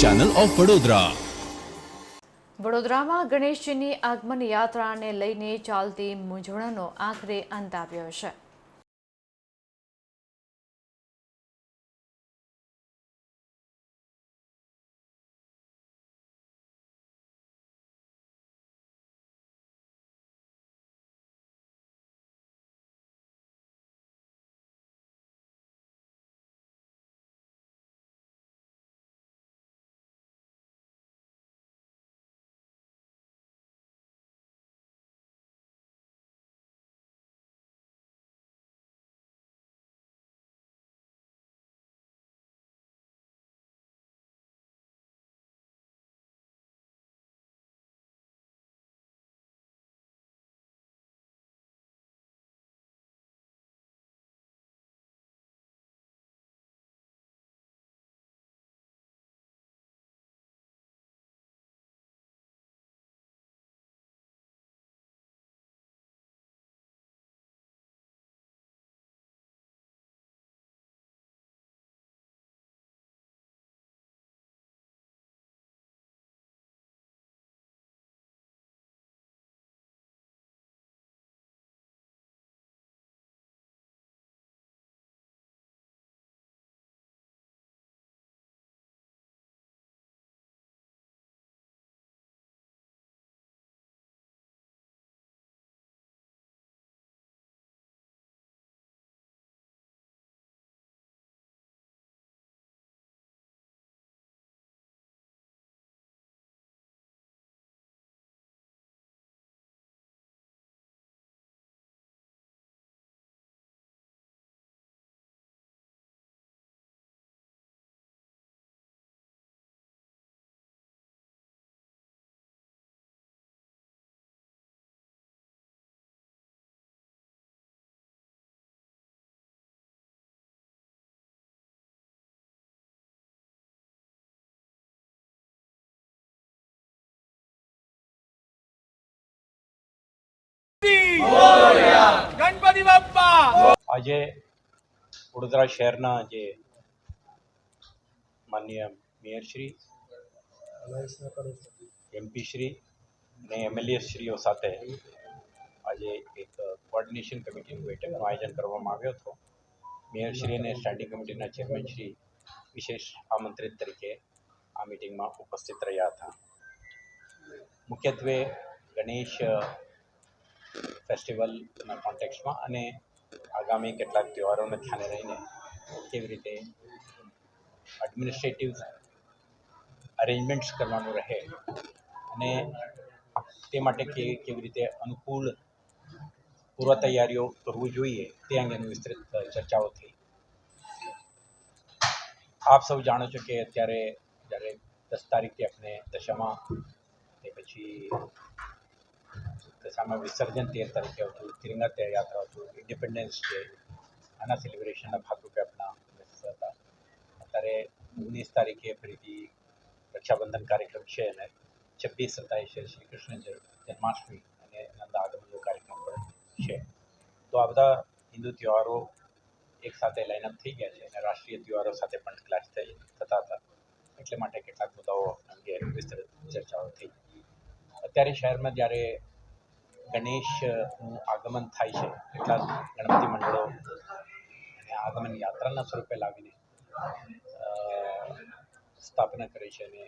Channel of Vadodara વડોદરામાં ગણેશજીની આગમન યાત્રાને લઈને ચાલતી મૂંઝવણનો આખરે અંત આવ્યો છે. ગણપતિ બાપ્પા. આજે વડોદરા શહેરના જે મેયરશ્રી એમપી શ્રી અને એમએલએ શ્રીઓ સાથે આજે એક કોર્ડિનેશન કમિટીની બેઠકનું આયોજન કરવામાં આવ્યો હતો. મેયરશ્રી અને સ્ટેન્ડિંગ કમિટીના ચેરમેન શ્રી વિશેષ આમંત્રિત તરીકે આ મિટિંગમાં ઉપસ્થિત રહ્યા હતા. મુખ્યત્વે ગણેશ ફેસ્ટિવલના કોન્ટેક્સમાં અને આગામી કેટલાક તહેવારોને ધ્યાને રહીને કેવી રીતે એડમિનિસ્ટ્રેટિવ અરેન્જમેન્ટ્સ કરવાનું રહે અને તે માટે કે કેવી રીતે અનુકૂળ પૂર્વ તૈયારીઓ કરવું જોઈએ તે અંગેની વિસ્તૃત ચર્ચાઓ થઈ. આપ સૌ જાણો છો કે અત્યારે જ્યારે દસ તારીખથી આપણે દશામાં તે પછી દશામાં વિસર્જન તેર તારીખે હતું તિરંગા તે યાત્રા હતું ઇન્ડિપેન્ડન્સ ડે આના સેલિબ્રેશનના ભાગરૂપે આપણા હતા અત્યારે ઓગણીસ તારીખે ફરીથી રક્ષાબંધન કાર્યક્રમ છે અને છવ્વીસ સત્તાવીસે શ્રી કૃષ્ણ જન્માષ્ટમી અને નંદ આગમનનો કાર્યક્રમ પણ છે તો આ બધા હિન્દુ તહેવારો એક સાથે લાઇનઅપ થઈ ગયા છે અને રાષ્ટ્રીય તહેવારો સાથે પણ ક્લાસ થઈ થતા હતા એટલે માટે કેટલાક મુદ્દાઓ અંગે વિસ્તૃત ચર્ચાઓ થઈ અત્યારે શહેરમાં જ્યારે ગણેશનું આગમન થાય છે. એટલા ગણપતિ મંડળો અને આગમન યાત્રાના સ્વરૂપે લાવીને સ્થાપના કરે છે અને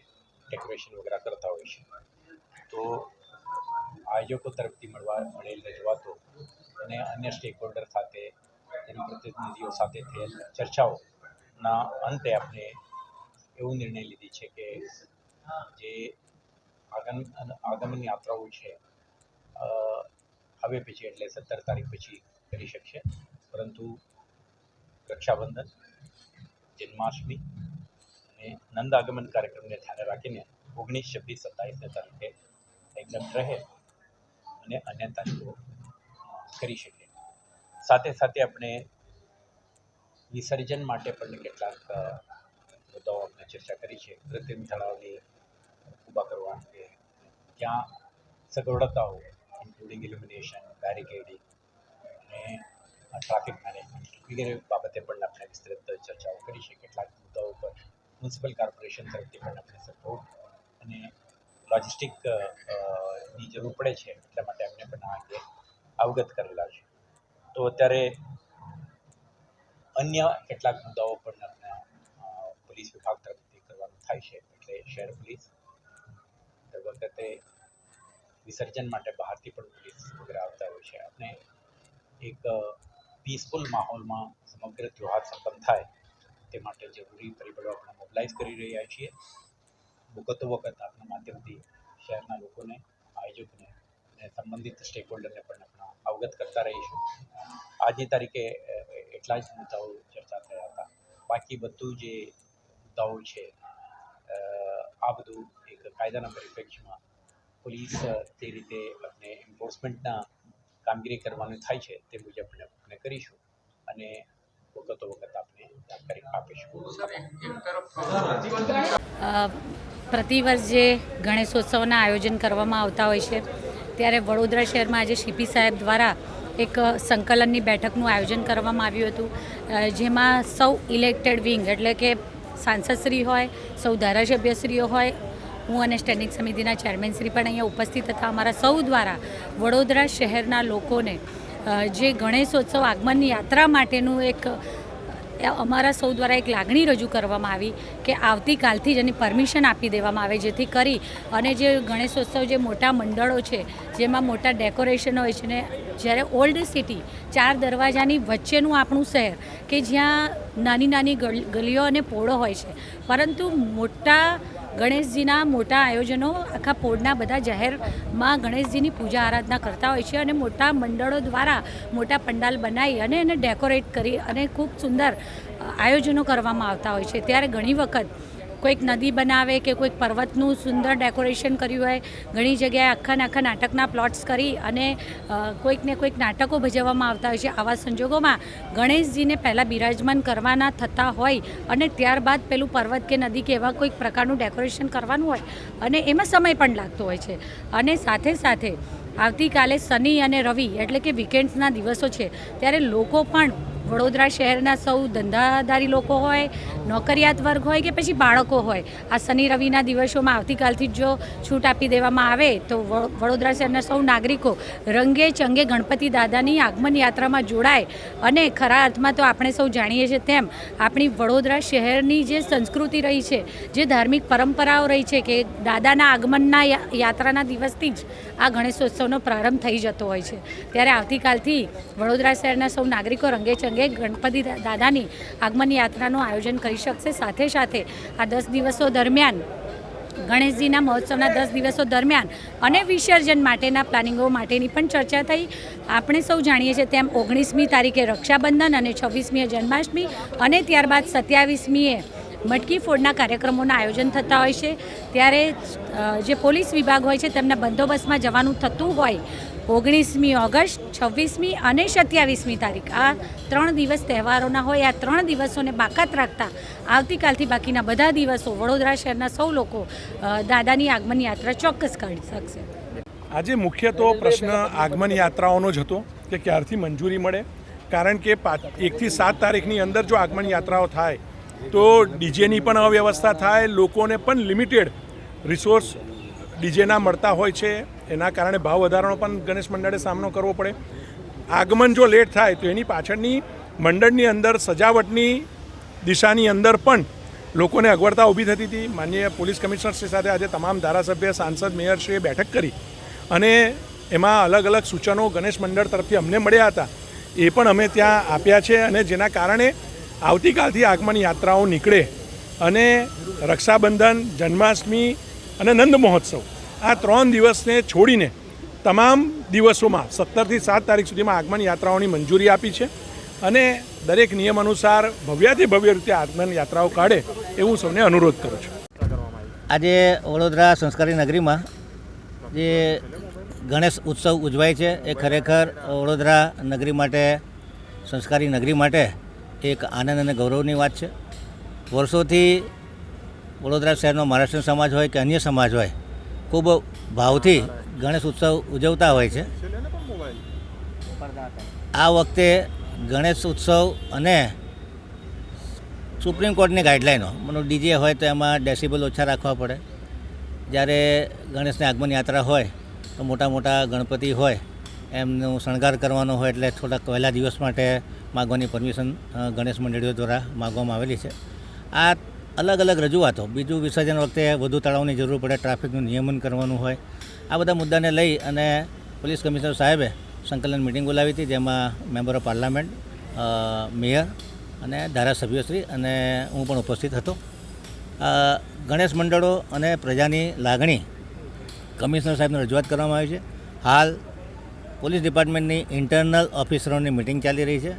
ડેકોરેશન વગેરે કરતા હોય છે. તો આયોજકો તરફથી મળવા મળેલ રજૂઆતો અને અન્ય સ્ટેક હોલ્ડર સાથે પ્રતિનિધિઓ સાથે થયેલ ચર્ચાઓના અંતે આપણે એવું નિર્ણય લીધી છે કે જે આગમન આગમન યાત્રાઓ છે હવે પછી એટલે સત્તર તારીખ પછી કરી શકશે. પરંતુ રક્ષાબંધન, જન્માષ્ટમી અને નંદ આગમન કાર્યક્રમને ધ્યાને રાખીને ઓગણીસ, છવ્વીસ, સત્તાવીસને તારીખે એકદમ રહે અને અન્ય તારીખો કરી શકે સાથે સાથે આપણે વિસર્જન માટે પણ કેટલાક મુદ્દાઓ આપણે ચર્ચા કરી છે. કૃત્રિમ તળાવની ઊભા કરવા અંગે ત્યાં સગવડતાઓ ઇન્ક્લુડિંગ ઇલ્યુમિનેશન બેરિકેડિંગ અને ટ્રાફિક મેનેજમેન્ટ વગેરે બાબતે પણ આપણે વિસ્તૃત ચર્ચાઓ કરી છે. કેટલાક મુદ્દાઓ પર મ્યુનિસિપલ કોર્પોરેશન તરફથી પણ આપણે સપોર્ટ અને લોજિસ્ટિકની જરૂર પડે છે એટલા માટે એમને પણ આ અંગે અવગત કરેલા છે. તો અત્યારે અન્ય કેટલાક મુદ્દાઓ પણ આપણે પોલીસ વિભાગ તરફથી કરવાનું થાય છે. એટલે શહેર પોલીસ દર વખતે વિસર્જન માટે બહારથી પણ પોલીસ વગેરે આવતા હોય છે. અને એક પીસફુલ માહોલમાં સમગ્ર ત્યોહાર સંપન્ન થાય તે માટે જરૂરી પરિબળો આપણે મોબિલાઇઝ કરી રહ્યા છીએ વખતો વખત આપણા માધ્યમથી શહેરના લોકોને, આયોજકોને અને સંબંધિત સ્ટેક હોલ્ડરને પણ આપણા અવગત કરતા રહીશું. આજની તારીખે એટલા જ મુદ્દાઓ ચર્ચા થયા હતા. બાકી બધું જે મુદ્દાઓ છે આ બધું એક કાયદાના પરિપ્રેક્ષમાં પોલીસ જે તે રીતે આપણે એન્ફોર્સમેન્ટના કામગીરી કરવાનું થાય છે તે મુજબ આપણે આપણે કરીશું અને વખતો વખત આપણે જાણકારી આપીશું. પ્રતિવર્ષ જે ગણેશોત્સવના આયોજન કરવામાં આવતા હોય છે ત્યારે વડોદરા શહેરમાં આજે શીપી સાહેબ દ્વારા એક સંકલનની બેઠકનું આયોજન કરવામાં આવ્યું હતું. જેમાં સૌ ઇલેક્ટેડ વિંગ એટલે કે સાંસદશ્રી હોય સૌ ધારાસભ્યશ્રીઓ હોય હું અને સ્ટેન્ડિંગ સમિતિના ચેરમેનશ્રી પણ અહીંયા ઉપસ્થિત હતા. અમારા સૌ દ્વારા વડોદરા શહેરના લોકોને જે ગણેશોત્સવ આગમનની યાત્રા માટેનું એક અમારા સૌ દ્વારા એક લાગણી રજૂ કરવામાં આવી કે આવતીકાલથી જ એની પરમિશન આપી દેવામાં આવે જેથી કરી અને જે ગણેશોત્સવ જે મોટા મંડળો છે, જેમાં મોટા ડેકોરેશન હોય છે ને, જ્યારે ઓલ્ડ સિટી ચાર દરવાજાની વચ્ચેનું આપણું શહેર કે જ્યાં નાની નાની ગલીઓ અને પોળો હોય છે. પરંતુ મોટા ગણેશજીના મોટા આયોજનો આખા પોળના બધા જાહેરમાં ગણેશજીની પૂજા આરાધના કરતા હોય છે અને મોટા મંડળો દ્વારા મોટા પંડાલ બનાવી અને એને ડેકોરેટ કરી અને ખૂબ સુંદર આયોજનો કરવામાં આવતા હોય છે. ત્યારે ઘણી વખત કોઈક નદી બનાવે કે કોઈક પર્વતનું સુંદર ડેકોરેશન કર્યું હોય, ઘણી જગ્યાએ આખા આખા નાટકના પ્લોટ્સ કરી અને કોઈકને કોઈક નાટકો ભજવવામાં આવતા હોય છે. આવા સંજોગોમાં ગણેશજીને પહેલાં બિરાજમાન કરવાના થતા હોય અને ત્યારબાદ પેલું પર્વત કે નદી કે એવા કોઈક પ્રકારનું ડેકોરેશન કરવાનું હોય અને એમાં સમય પણ લાગતો હોય છે. અને સાથે સાથે આવતીકાલે શનિ અને રવિ એટલે કે વીકેન્ડ્સના દિવસો છે, ત્યારે લોકો પણ વડોદરા શહેરના સૌ ધંધાધારી લોકો હોય, નોકરિયાત વર્ગ હોય કે પછી બાળકો હોય, આ શનિ રવિના દિવસોમાં આવતીકાલથી જ જો છૂટ આપી દેવામાં આવે તો વડોદરા શહેરના સૌ નાગરિકો રંગે ચંગે ગણપતિ દાદાની આગમન યાત્રામાં જોડાય અને ખરા અર્થમાં તો આપણે સૌ જાણીએ છીએ તેમ આપણી વડોદરા શહેરની જે સંસ્કૃતિ રહી છે, જે ધાર્મિક પરંપરાઓ રહી છે કે દાદાના આગમનના યાત્રાના દિવસથી જ આ ગણેશોત્સવનો પ્રારંભ થઈ જતો હોય છે. ત્યારે આવતીકાલથી વડોદરા શહેરના સૌ નાગરિકો રંગે ચંગે ગણપતિ દાદાની આગમન યાત્રાનું આયોજન કરી શકશે. સાથે સાથે આ દસ દિવસો દરમિયાન ગણેશજીના મહોત્સવના દસ દિવસો દરમિયાન અને વિસર્જન માટેના પ્લાનિંગો માટેની પણ ચર્ચા થઈ. આપણે સૌ જાણીએ છીએ તેમ ઓગણીસમી તારીખે રક્ષાબંધન અને છવ્વીસમીએ જન્માષ્ટમી અને ત્યારબાદ સત્યાવીસમીએ મટકી ફોડના કાર્યક્રમોના આયોજન થતા હોય છે. ત્યારે જે પોલીસ વિભાગ હોય છે, તેમના બંદોબસ્તમાં જવાનું થતું હોય ઓગણીસમી ઓગસ્ટ, છવ્વીસમી અને સત્યાવીસમી તારીખ. આ ત્રણ દિવસ તહેવારોના હોય, આ ત્રણ દિવસોને બાકાત રાખતા આવતીકાલથી બાકીના બધા દિવસો વડોદરા શહેરના સૌ લોકો દાદાની આગમન યાત્રા ચોક્કસ કાઢી શકશે. આજે મુખ્ય તો પ્રશ્ન આગમન યાત્રાઓનો જ હતો કે ક્યારથી મંજૂરી મળે? કારણ કે એકથી સાત તારીખની અંદર જો આગમન યાત્રાઓ થાય, તો ડીજેની પણ અવ્યવસ્થા થાય, લોકોને પણ લિમિટેડ રિસોર્સ ડીજેના મળતા હોય છે. એના કારણે ભાવ વધારાનો પણ ગણેશ મંડળે સામનો કરવો પડે. આગમન જો લેટ થાય તો એની પાછળની મંડળની અંદર સજાવટની દિશાની અંદર પણ લોકોને અગવડતા ઊભી થતી હતી. માનનીય પોલીસ કમિશનરશ્રી સાથે આજે તમામ ધારાસભ્ય, સાંસદ મેયરશ્રીએ બેઠક કરી અને એમાં અલગ અલગ સૂચનો ગણેશ મંડળ તરફથી અમને મળ્યા હતા. એ પણ અમે ત્યાં આપ્યા છે અને જેના કારણે આવતીકાલથી આગમન યાત્રાઓ નીકળે અને રક્ષાબંધન, જન્માષ્ટમી અને નંદ મહોત્સવ આ ત્રણ દિવસને છોડીને તમામ દિવસોમાં સત્તરથી સાત તારીખ સુધીમાં આગમન યાત્રાઓની મંજૂરી આપી છે અને દરેક નિયમ અનુસાર ભવ્યાથી ભવ્ય રીતે આગમન યાત્રાઓ કાઢે એવું સૌને અનુરોધ કરું છું. આજે વડોદરા સંસ્કારી નગરીમાં જે ગણેશ ઉત્સવ ઉજવાય છે, એ ખરેખર વડોદરા નગરી માટે, સંસ્કારી નગરી માટે એક આનંદ અને ગૌરવની વાત છે. વર્ષોથી વડોદરા શહેરનો મહારાષ્ટ્ર સમાજ હોય કે અન્ય સમાજ હોય ખૂબ ભાવથી ગણેશ ઉત્સવ ઉજવતા હોય છે. આ વખતે ગણેશ ઉત્સવ અને સુપ્રીમ કોર્ટની ગાઈડલાઈનો, મતલબ ડીજે હોય તો એમાં ડેસિબલ ઓછા રાખવા પડે. જ્યારે ગણેશની આગમન યાત્રા હોય તો મોટા મોટા ગણપતિ હોય, એમનું શણગાર કરવાનો હોય એટલે થોડાક વહેલા દિવસ માટે માગવાની પરમિશન ગણેશ મંડળીઓ દ્વારા માગવામાં આવેલી છે. આ અલગ અલગ રજૂઆતો. બીજું વિસર્જન વખતે વધુ તળાવની જરૂર પડે, ટ્રાફિકનું નિયમન કરવાનું હોય. આ બધા મુદ્દાને લઈ અને પોલીસ કમિશનર સાહેબે સંકલન મિટિંગ બોલાવી હતી, જેમાં મેમ્બર ઓફ પાર્લામેન્ટ મેયર અને ધારાસભ્યશ્રી અને હું પણ ઉપસ્થિત હતો. ગણેશ મંડળો અને પ્રજાની લાગણી કમિશનર સાહેબને રજૂઆત કરવામાં આવી છે. હાલ પોલીસ ડિપાર્ટમેન્ટની ઇન્ટરનલ ઓફિસરોની મિટિંગ ચાલી રહી છે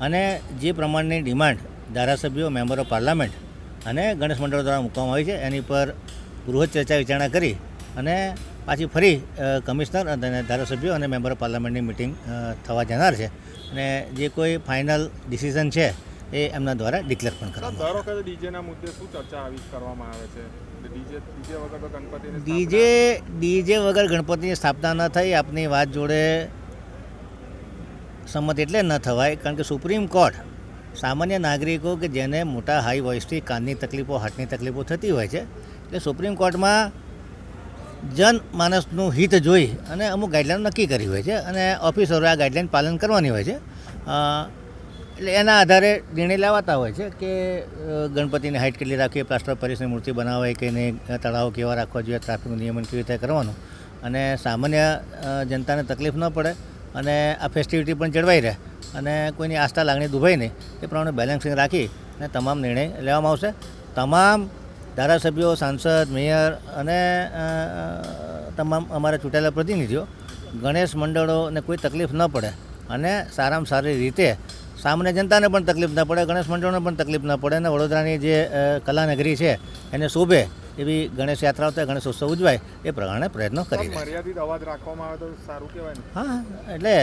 અને જે પ્રમાણની ડિમાન્ડ ધારાસભ્યો, મેમ્બર ઓફ પાર્લામેન્ટ અને ગણેશ મંડળો દ્વારા મૂકવામાં આવી છે. એની પર બૃહદ ચર્ચા વિચારણા કરી અને પાછી ફરી કમિશનર અને ધારાસભ્યો અને મેમ્બર ઓફ પાર્લામેન્ટની મિટિંગ થવા જનાર છે. અને જે કોઈ ફાઇનલ ડિસિઝન છે એ એમના દ્વારા ડિક્લેર પણ કરવામાં દર વખતે ડીજેના મુદ્દે શું ચર્ચા આવી કરવામાં આવે છે? ડીજે ડીજે વગર તો ગણપતિની ડીજે ડીજે વગર ગણપતિની સ્થાપના ન થઈ આપની વાત જોડે સંમત એટલે ન થવાય કારણ કે સુપ્રીમ કોર્ટ સામાન્ય નાગરિકો કે જેને મોટા હાઈ વોઇસથી કાનની તકલીફો હાર્ટની તકલીફો થતી હોય છે, એટલે સુપ્રીમ કોર્ટમાં જનમાનસનું હિત જોઈ અને અમુક ગાઈડલાઈન નક્કી કરી હોય છે અને ઓફિસરોએ આ ગાઈડલાઈન પાલન કરવાની હોય છે. એટલે એના આધારે નિર્ણય લેવાતા હોય છે કે ગણપતિની હાઇટ કેટલી રાખવી, પ્લાસ્ટર પેરિસની મૂર્તિ બનાવાય કે નહીં તળાવો કેવા રાખવા જોઈએ ટ્રાફિકનું નિયમન કેવી રીતે કરવાનું? અને સામાન્ય જનતાને તકલીફ ન પડે અને આ ફેસ્ટિવિટી પણ જળવાઈ રહે. અને કોઈની આસ્થા લાગણી દુભાઈ નહીં. એ પ્રમાણે બેલેન્સિંગ રાખી અને તમામ નિર્ણય લેવામાં આવશે. તમામ ધારાસભ્યો, સાંસદ, મેયર અને તમામ અમારા ચૂંટાયેલા પ્રતિનિધિઓ, ગણેશ મંડળોને કોઈ તકલીફ ન પડે અને સારામાં સારી રીતે સામાન્ય જનતાને પણ તકલીફ ન પડે, ગણેશ મંડળોને પણ તકલીફ ન પડે અને વડોદરાની જે કલાનગરી છે, એને શોભે એવી ગણેશ યાત્રાઓ તો ગણેશ ઉત્સવ ઉજવાય એ પ્રમાણે પ્રયત્નો કરી મર્યાદિત અવાજ રાખવામાં આવે તો સારું કહેવાય હા એટલે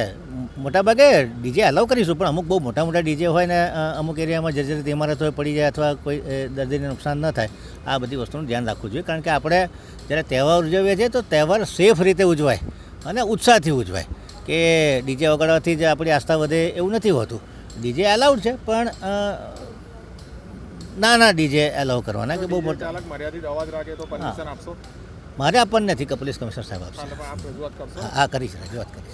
મોટાભાગે ડીજે અલાઉ કરીશું પણ અમુક બહુ મોટા મોટા ડીજે હોય ને અમુક એરિયામાં જર્જરિત ઇમારત હોય પડી જાય અથવા કોઈ દર્દીને નુકસાન ન થાય આ બધી વસ્તુનું ધ્યાન રાખવું જોઈએ. કારણ કે આપણે જ્યારે તહેવાર ઉજવીએ છીએ તો તહેવાર સેફ રીતે ઉજવાય અને ઉત્સાહથી ઉજવાય. કે ડીજે વગાડવાથી જ આપણી આસ્થા વધે એવું નથી હોતું. ડીજે અલાઉડ છે પણ અ, ના ડીજે એલાઉ કરવાના કે બહુ મોટા. ચાલક મર્યાદિત અવાજ રાખે તો પરમિશન આપશો? મારે આપણને નથી કે પોલીસ કમિશનર સાહેબ આપશે. હા કરીશ રજૂઆત કરીશ.